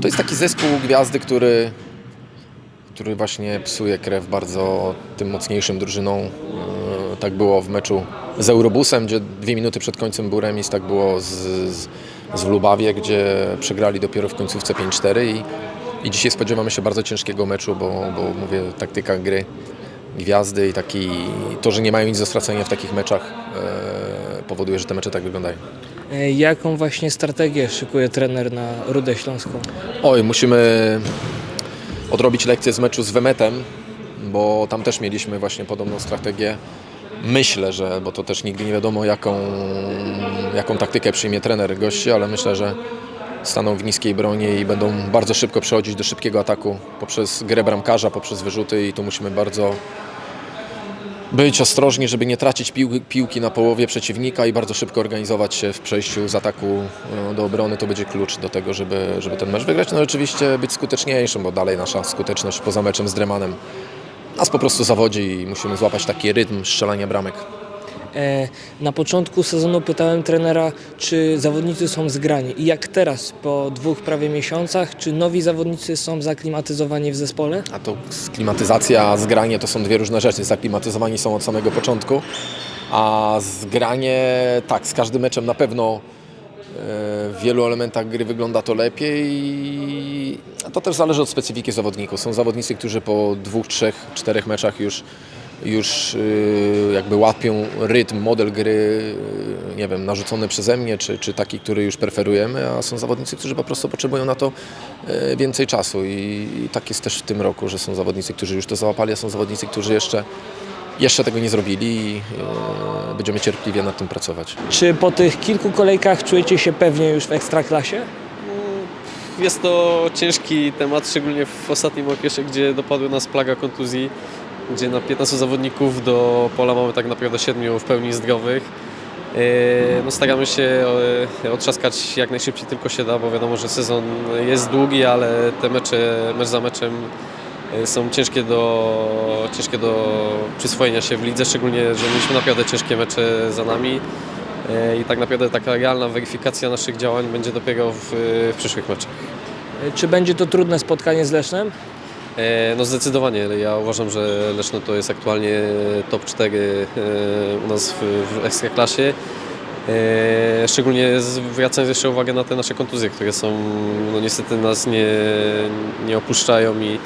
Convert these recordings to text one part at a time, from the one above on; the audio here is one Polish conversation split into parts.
To jest taki zespół gwiazdy, który, który właśnie psuje krew bardzo tym mocniejszym drużynom. Yy, Tak było w meczu z Eurobusem, gdzie dwie minuty przed końcem był remis, tak było z, z, z Lubawie, gdzie przegrali dopiero w końcówce 5-4 i, i dzisiaj spodziewamy się bardzo ciężkiego meczu, bo, bo mówię, taktyka gry gwiazdy i taki, to, że nie mają nic do stracenia w takich meczach e, powoduje, że te mecze tak wyglądają. E, Jaką właśnie strategię szykuje trener na Rudę Śląską? Oj, musimy odrobić lekcję z meczu z Wemetem, bo tam też mieliśmy właśnie podobną strategię. Myślę, że, bo to też nigdy nie wiadomo, jaką, jaką taktykę przyjmie trener gości, ale myślę, że staną w niskiej broni i będą bardzo szybko przechodzić do szybkiego ataku poprzez grę bramkarza, poprzez wyrzuty i tu musimy bardzo być ostrożni, żeby nie tracić pił, piłki na połowie przeciwnika i bardzo szybko organizować się w przejściu z ataku e, do obrony. To będzie klucz do tego, żeby, żeby ten mecz wygrać. No oczywiście być skuteczniejszym, bo dalej nasza skuteczność poza meczem z Dremanem nas po prostu zawodzi i musimy złapać taki rytm strzelania bramek. E, Na początku sezonu pytałem trenera, czy zawodnicy są zgrani i jak teraz, po dwóch prawie miesiącach, czy nowi zawodnicy są zaklimatyzowani w zespole? A to klimatyzacja, zgranie to są dwie różne rzeczy. Zaklimatyzowani są od samego początku, a zgranie, tak, z każdym meczem na pewno e, w wielu elementach gry wygląda to lepiej. To też zależy od specyfiki zawodników. Są zawodnicy, którzy po dwóch, trzech, czterech meczach już, już y, jakby łapią rytm, model gry, y, nie wiem, narzucony przeze mnie, czy, czy taki, który już preferujemy, a są zawodnicy, którzy po prostu potrzebują na to y, więcej czasu i, i tak jest też w tym roku, że są zawodnicy, którzy już to załapali, a są zawodnicy, którzy jeszcze, jeszcze tego nie zrobili i będziemy cierpliwie nad tym pracować. Czy po tych kilku kolejkach czujecie się pewnie już w Ekstraklasie? Jest to ciężki temat, szczególnie w ostatnim okresie, gdzie dopadły nas plaga kontuzji, gdzie na 15 zawodników do pola mamy tak naprawdę 7 w pełni zdrowych. E, No, staramy się e, otrzaskać jak najszybciej tylko się da, bo wiadomo, że sezon jest długi, ale te mecze, mecz za meczem e, są ciężkie do, ciężkie do przyswojenia się w lidze, szczególnie, że mieliśmy naprawdę ciężkie mecze za nami E, i tak naprawdę taka realna weryfikacja naszych działań będzie dopiero w, w przyszłych meczach. Czy będzie to trudne spotkanie z Lesznem? E, No zdecydowanie, ja uważam, że Leszno to jest aktualnie top 4 e, u nas w, w Ekstraklasie. E, Szczególnie zwracając jeszcze uwagę na te nasze kontuzje, które są, no niestety nas nie, nie opuszczają i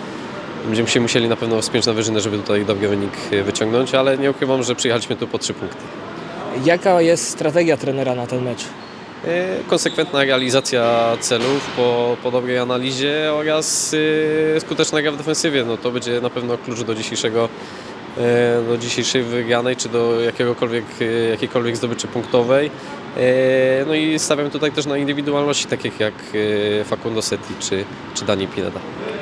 będziemy się musieli na pewno wspiąć na wyżynę, żeby tutaj dobry wynik e, wyciągnąć, ale nie ukrywam, że przyjechaliśmy tu po 3 punkty. Jaka jest strategia trenera na ten mecz? E, Konsekwentna realizacja celów po, po dobrej analizie oraz e, skuteczna gra w defensywie. No to będzie na pewno klucz do dzisiejszego e, do dzisiejszej wygranej, czy do jakiegokolwiek, jakiejkolwiek zdobyczy punktowej. No i stawiam tutaj też na indywidualności takich jak Facundo Setti czy, czy Dani Pineda.